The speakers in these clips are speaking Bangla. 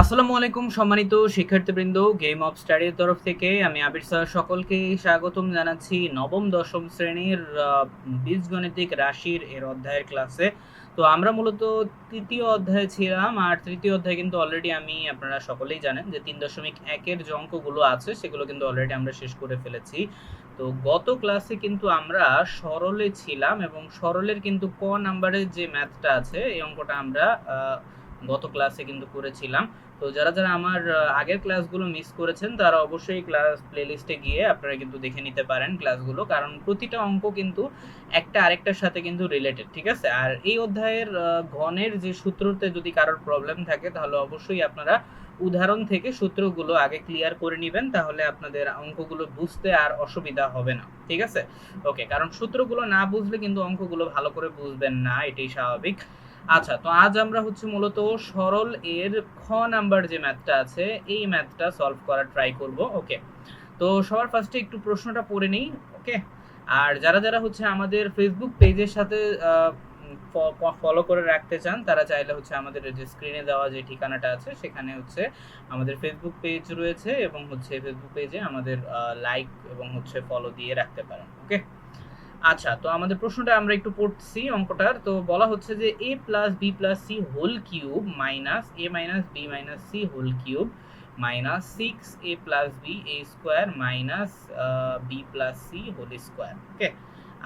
আসসালামু আলাইকুম, সম্মানিত শিক্ষার্থীবৃন্দ গেম অফ স্টাডির তরফ থেকে আমি আবির স্যার সকলকে স্বাগতম জানাচ্ছি নবম, দশম শ্রেণির বীজগণিতিক রাশির এর অধ্যায়ের ক্লাসে তো আমরা মূলত তৃতীয় অধ্যায়ে ছিলাম, আর তৃতীয় অধ্যায় কিন্তু অলরেডি আমি, আপনারা সকলেই জানেন যে তিন দশমিক একের যে অঙ্কগুলো আছে, সেগুলো কিন্তু অলরেডি আমরা শেষ করে ফেলেছি। তো গত ক্লাসে কিন্তু আমরা সরলে ছিলাম এবং সরলের কিন্তু ক নাম্বারের যে ম্যাথটা আছে, এই অঙ্কটা আমরা গত ক্লাসে কিন্তু করেছিলাম। তো যারা যারা আমার আগের ক্লাসগুলো মিস করেছেন, তারা অবশ্যই ক্লাস প্লেলিস্টে গিয়ে আপনারা কিন্তু দেখে নিতে পারেন ক্লাসগুলো কারণ প্রতিটা অঙ্ক কিন্তু একটা আরেকটার সাথে কিন্তু রিলেটেড ঠিক আছে? আর এই অধ্যায়ের ঘনের যে সূত্রতে যদি কারোর প্রবলেম থাকে, তাহলে অবশ্যই আপনারা উদাহরণ থেকে সূত্রগুলো আগে ক্লিয়ার করে নেবেন, তাহলে আপনাদের অঙ্কগুলো বুঝতে আর অসুবিধা হবে না, ঠিক আছে? ওকে কারণ সূত্রগুলো না বুঝলে কিন্তু অঙ্কগুলো ভালো করে বুঝবেন না, এটাই স্বাভাবিক। আচ্ছা তো আজ আমরা হচ্ছে মূলত সরল এর খ নাম্বার যে ম্যাথটা আছে, এই ম্যাথটা সলভ করার ট্রাই করব ওকে তো সবার ফার্স্টে একটু প্রশ্নটা পড়ে নিই ওকে আর যারা যারা হচ্ছে আমাদের ফেসবুক পেজের সাথে ফলো করে রাখতে চান, তারা চাইলে হচ্ছে আমাদের যে স্ক্রিনে দেওয়া যে ঠিকানাটা আছে, সেখানে হচ্ছে আমাদের ফেসবুক পেজ রয়েছে এবং হচ্ছে ফেসবুক পেজে আমাদের লাইক এবং হচ্ছে ফলো দিয়ে রাখতে পারেন ওকে আচ্ছা তো আমাদের প্রশ্নটা আমরা একটু পড়ছি অঙ্কটার। তো বলা হচ্ছে যে A plus B plus C whole cube minus A minus B minus C whole cube minus six A plus B A square minus B plus C whole square okay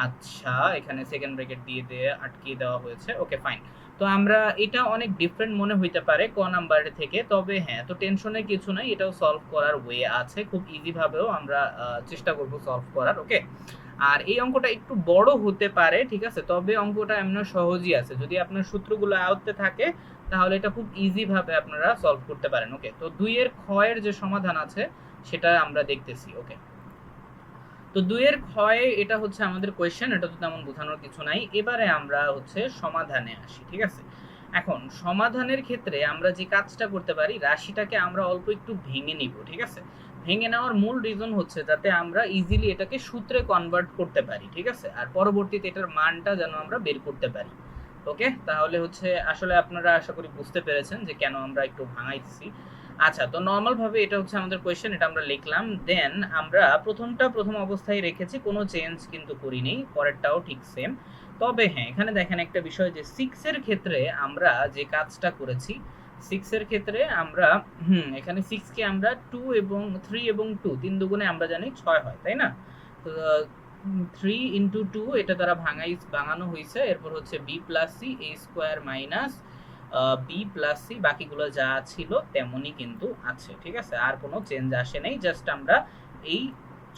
আচ্ছা এখানে সেকেন্ড ব্র্যাকেট দিয়ে দিয়ে আটকিয়ে দেওয়া হয়েছে ওকে ফাইন তো আমরা এটা অনেক ডিফারেন্ট মনে হইতে পারে ক নাম্বারের থেকে, তবে হ্যাঁ তো টেনশনের কিছু নাই, এটাও সলভ করার ওয়ে আছে, খুব ইজিভাবেও আমরা চেষ্টা করব সলভ করার ওকে আর এই অঙ্কটা একটু বড় হতে পারে, ঠিক আছে? তবে অঙ্কটা এমন সহজই আছে। যদি আপনার সূত্রগুলো আয়ত্তে থাকে, তাহলে এটা খুব ইজি ভাবে আপনারা সলভ করতে পারেন ওকে তো দুইয়ের ক্ষয়ের যে সমাধান আছে, সেটা আমরা দেখতেছি ওকে তো দুইয়ের ক্ষয়ে, এটা হচ্ছে আমাদের কোয়েশ্চেন এটা তো তেমন বোঝানোর কিছু নাই। এবারে আমরা হচ্ছে সমাধানে আসি, ঠিক আছে? এখন, সমাধানের ক্ষেত্রে আমরা যে কাজটা করতে পারি, রাশিটাকে আমরা অল্প একটু ভেঙে নিব, ঠিক আছে? ভেঙে নেওয়ার মূল রিজন হচ্ছে যাতে আমরা ইজিলি এটাকে সূত্রে কনভার্ট করতে পারি, ঠিক আছে? আর পরবর্তীতে এটার মানটা যেন আমরা বের করতে পারি ওকে তাহলে হচ্ছে আসলে আপনারা আশা করি বুঝতে পেরেছেন যে কেন আমরা একটু ভাঙাইছি আচ্ছা তো নর্মাল ভাবে এটা হচ্ছে আমাদের কোয়েশ্চেন এটা আমরা লিখলাম। দেন আমরা প্রথমটা প্রথম অবস্থায় রেখেছি, কোনো চেঞ্জ কিন্তু করিনি, পরেরটাও ঠিক সেম তবে হ্যাঁ এখানে দেখেন একটা বিষয় যে সিক্সের ক্ষেত্রে আমরা যে কাজটা করেছি সিক্স এর ক্ষেত্রে আমরা, হুম, এখানে সিক্স কে আমরা টু এবং থ্রি এবং টু তিন দুগুণে আমরা জানি ছয় হয়, তাই না? তো থ্রি ইন্টু টু এটা দ্বারা ভাঙাই, ভাঙানো হয়েছে, এরপর হচ্ছে B plus C A square minus B plus C বাকিগুলো যা ছিল তেমনই কিন্তু আছে, ঠিক আছে? আর কোনো চেঞ্জ আসে নাই জাস্ট আমরা এই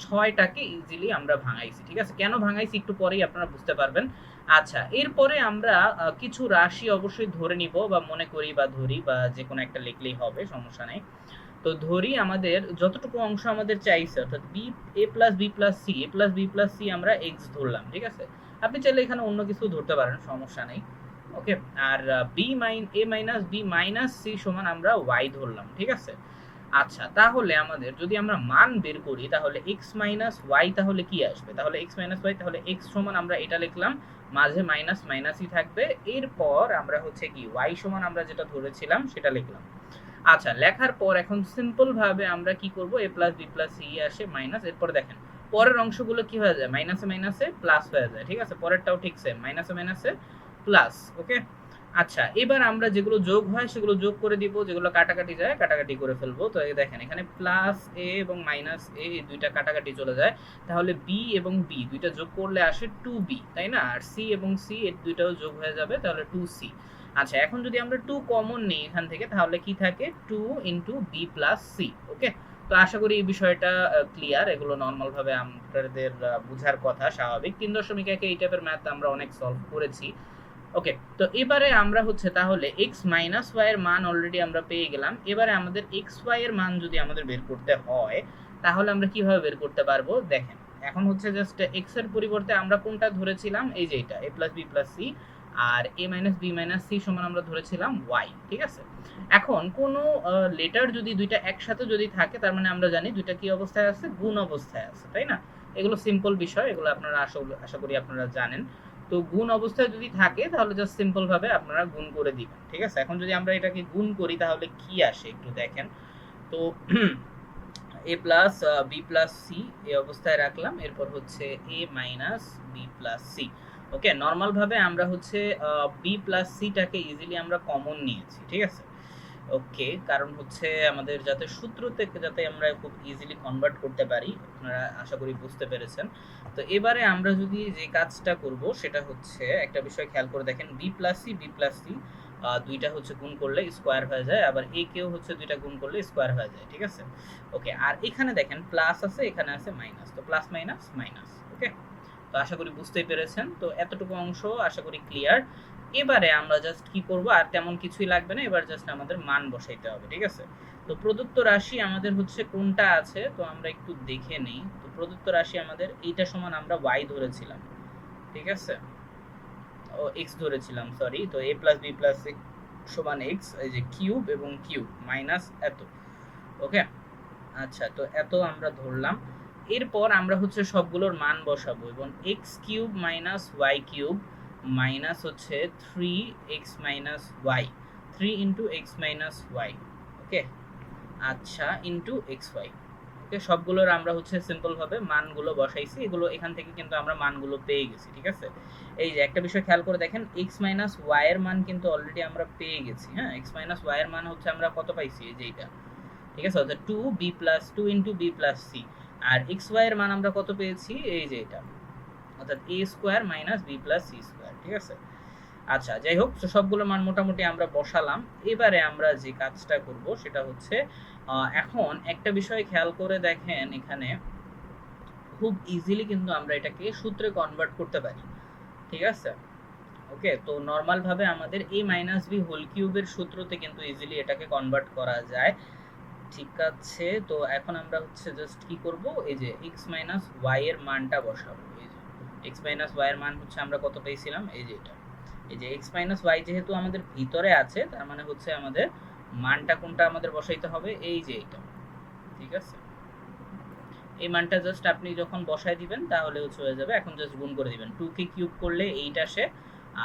ছয়টাকে ইজিলি আমরা ভাঙাইছি, ঠিক আছে? কেন ভাঙাইছি একটু পরেই আপনারা বুঝতে পারবেন। আচ্ছা এরপরে আমরা কিছু রাশি অবশ্যই ধরে নিব বা মনে করি বা ধরি বা যে কোনো একটা লিখলেই হবে, সমস্যা নেই। তো ধরি আমাদের যতটুকু অংশ আমাদের চাইছে, অর্থাৎ B A plus B plus C A plus B plus C আমরা এক্স ধরলাম, ঠিক আছে? আপনি চাইলে এখানে অন্য কিছু ধরতে পারেন, সমস্যা নেই, okay? R B minus A minus B minus C সমান আমরা ওয়াই ধরলাম, ঠিক আছে? আচ্ছা তাহলে আমাদের যদি আমরা মান বের করি, তাহলে এক্স মাইনাস ওয়াই তাহলে কি আসবে? তাহলে এক্স মাইনাস ওয়াই তাহলে এক্স সমান আমরা এটা লিখলাম মাঝে মাইনাস মাইনাসই থাকবে। এরপর আমরা হচ্ছে কি ওয়াই সমান আমরা যেটা ধরেছিলাম, সেটা লিখলাম। আচ্ছা লেখার পর এখন সিম্পল ভাবে আমরা কি করব? A plus B plus C আসে মাইনাস এরপর দেখেন, পরের অংশগুলো কি হয়ে যায়? মাইনাসে মাইনাসে প্লাস হয়ে যায়, ঠিক আছে? পরেরটাও ঠিক সেম মাইনাসে মাইনাসে প্লাস ওকে আচ্ছা এবার আমরা যেগুলো যোগ হয় সেগুলো যোগ করে দিব যেগুলো কাটাকাটি যায় কাটাকাটি করে ফেলব। তো দেখেন এখানে প্লাস এ এবং মাইনাস এ এই দুইটা কাটাকাটি চলে যায়। তাহলে বি এবং বি দুইটা যোগ করলে আসে টু বি তাই না? আর সি এবং সি এর দুইটাও যোগ হয়ে যাবে তাহলে টু সি আচ্ছা এখন যদি আমরা টু কমন নিই এখান থেকে তাহলে কি থাকে? Two into B plus C okay তো আশা করি এই বিষয়টা ক্লিয়ার এগুলো নর্মাল ভাবে আপনাদের আহ, বুঝার কথা স্বাভাবিক। তিন দশমিক একে এই টাইপের ম্যাথ আমরা অনেক সলভ করেছি। ওকে তো এবারে আমরা হচ্ছে তাহলে এক্স মাইনাস ওয়াই এর মান অলরেডি আমরা পেয়ে গেলাম। এবারে আমাদের এক্স ওয়াই এর মান যদি আমাদের বের করতে হয়, তাহলে আমরা কীভাবে বের করতে পারব? দেখেন, এখন হচ্ছে জাস্ট এক্সের পরিবর্তে আমরা কোনটা ধরেছিলাম? এই যে এটা A plus B plus R A minus B minus C সমান আমরা ধরেছিলাম ওয়াই ঠিক আছে? এখন কোনো লেটার যদি দুইটা একসাথে যদি থাকে, তার মানে আমরা জানি দুইটা কি অবস্থায় আছে? গুণ অবস্থায় আছে, তাই না? এগুলো সিম্পল বিষয়, এগুলো আপনারা আশা আশা করি আপনারা জানেন। তো গুণ অবস্থায় যদি থাকে, তাহলে জাস্ট সিম্পল ভাবে আপনারা গুণ করে দিবেন, ঠিক আছে? এখন যদি আমরা এটাকে গুণ করি, তাহলে কি আসে একটু দেখেন? তো A plus B plus C এই অবস্থায় রাখলাম, এরপর হচ্ছে A minus B plus C okay normal ভাবে আমরা হচ্ছে বি প্লাস সিটাকে ইজিলি আমরা কমন নিয়েছি, ঠিক আছে? ওকে কারণ হচ্ছে আমাদের যাতে সূত্র থেকে যাতে আমরা খুব ইজিলি কনভার্ট করতে পারি, আপনারা আশা করি বুঝতে পেরেছেন। তো এবারে আমরা যদি যে কাজটা করব, সেটা হচ্ছে একটা বিষয় খেয়াল করে দেখেন B plus C B plus C দুইটা হচ্ছে গুণ করলে স্কোয়ার হয়ে যায়, আবার এ কেও হচ্ছে দুইটা গুণ করলে স্কোয়ার হয়ে যায়, ঠিক আছে? ওকে আর এখানে দেখেন প্লাস আছে, এখানে আছে মাইনাস তো প্লাস মাইনাস মাইনাস ওকে তো আশা করি বুঝতেই পেরেছেন, তো এতটুকু অংশ আশা করি ক্লিয়ার এবারে আমরা জাস্ট কি করব? আর তেমন কিছুই লাগবে না, এবার জাস্ট আমাদের মান বসাইতে হবে, ঠিক আছে? তো প্রদত্ত রাশি আমাদের হচ্ছে কোনটা আছে? তো আমরা একটু দেখে নেই। তো প্রদত্ত রাশি আমাদের এইটা সমান আমরা y ধরেছিলাম, ঠিক আছে? ও x ধরেছিলাম সরি তো a প্লাস বি প্লাস সমান x, এই যে কিউব এবং কিউব মাইনাস এত ওকে আচ্ছা তো এত আমরা ধরলাম। এরপর আমরা হচ্ছে সবগুলোর মান বসাবো এবং X cube minus Y cube minus হচ্ছে three X minus Y three into X minus Y okay আচ্ছা ইন্টু এক্স ওয়াই ওকে সবগুলোর আমরা হচ্ছে সিম্পলভাবে মানগুলো বসাইছি, এগুলো এখান থেকে কিন্তু আমরা মানগুলো পেয়ে গেছি, ঠিক আছে? এই যে একটা বিষয় খেয়াল করে দেখেন এক্স মাইনাস ওয়াই মান কিন্তু অলরেডি আমরা পেয়ে গেছি হ্যাঁ? এক্স মাইনাস ওয়াই মান হচ্ছে আমরা কত পাইছি? এই যে এইটা, ঠিক আছে? অর্থাৎ two B plus two into B plus C আর এক্স ওয়াই মান আমরা কত পেয়েছি? এই যে এটা অর্থাৎ A square minus B plus C square ঠিক আছে? আচ্ছা যাই হোক, তো সবগুলো মান মোটামুটি আমরা বসালাম। এবারে আমরা যে কাজটা করব সেটা হচ্ছে এখন একটা বিষয় খেয়াল করে দেখেন এখানে, খুব ইজিলি কিন্তু আমরা এটাকে সূত্রে কনভার্ট করতে পারি, ঠিক আছে? ওকে তো নর্মাল ভাবে আমাদের এই মাইনাস বি হোল কিউবের সূত্রতে কিন্তু ইজিলি এটাকে কনভার্ট করা যায়। ঠিক আছে, তো এখন আমরা হচ্ছে জাস্ট কি করব? এই যে x মাইনাস ওয়াই এর মানটা বসাবো। এই x মাইনাস ওয়াই এর মান হচ্ছে আমরা কত পেয়েছিলাম এই যে এটা। এই যে x মাইনাস ওয়াই যেহেতু আমাদের ভিতরে আছে, তার মানে হচ্ছে আমাদের মানটা কোনটা আমাদের বসাইতে হবে? এই যে এটা ঠিক আছে? এই মানটা জাস্ট আপনি যখন বসাই দিবেন, তাহলে হচ্ছে হয়ে যাবে, এখন জাস্ট গুণ করে দিবেন। টু কে কিউব করলে এইট আসে,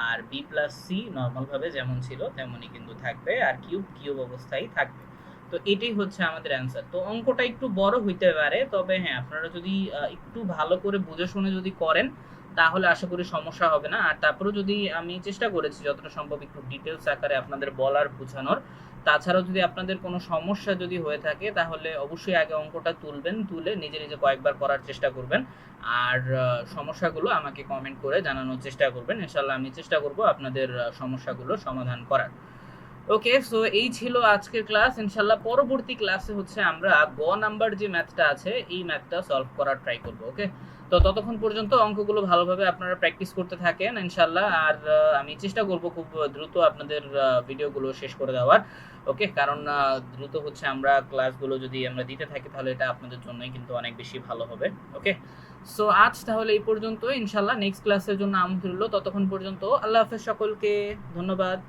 আর বি প্লাস সি নর্মালভাবে যেমন ছিল, তেমনই কিন্তু থাকবে, আর কিউব কিউব অবস্থায় থাকবে। তো এটাই হচ্ছে আমাদের অ্যান্সার তো অঙ্কটা একটু বড় হইতে পারে, তবে হ্যাঁ আপনারা যদি একটু ভালো করে বুঝে শুনে যদি করেন, তাহলে আশা করি সমস্যা হবে না। আর তারপরেও যদি আমি চেষ্টা করেছি যতটা সম্ভব একটু ডিটেলস আকারে আপনাদের বলার বোঝানোর। তাছাড়াও যদি আপনাদের কোনো সমস্যা যদি হয়ে থাকে, তাহলে অবশ্যই আগে অঙ্কটা তুলবেন, তুলে নিজে নিজে কয়েকবার করার চেষ্টা করবেন। আর সমস্যাগুলো আমাকে কমেন্ট করে জানানোর চেষ্টা করবেন। ইনশাল্লাহ আমি চেষ্টা করব আপনাদের সমস্যাগুলো সমাধান করার। ওকে সো এই ছিল আজকের ক্লাস ইনশাল্লাহ পরবর্তী ক্লাসে হচ্ছে আমরা গ নাম্বার যে ম্যাথটা আছে, এই ম্যাথটা সলভ করার ট্রাই করব ওকে তো ততক্ষণ পর্যন্ত অঙ্কগুলো ভালোভাবে আপনারা প্র্যাকটিস করতে থাকেন ইনশাল্লাহ আর আমি চেষ্টা করব খুব দ্রুত আপনাদের ভিডিওগুলো শেষ করে দেওয়ার ওকে কারণ দ্রুত হচ্ছে আমরা ক্লাসগুলো যদি আমরা দিতে থাকি, তাহলে এটা আপনাদের জন্যই কিন্তু অনেক বেশি ভালো হবে ওকে সো আজ তাহলে এই পর্যন্ত ইনশাল্লাহ নেক্সট ক্লাসের জন্য আমন্ত্রণ ততক্ষণ পর্যন্ত আল্লাহ হাফেজ সকলকে। ধন্যবাদ।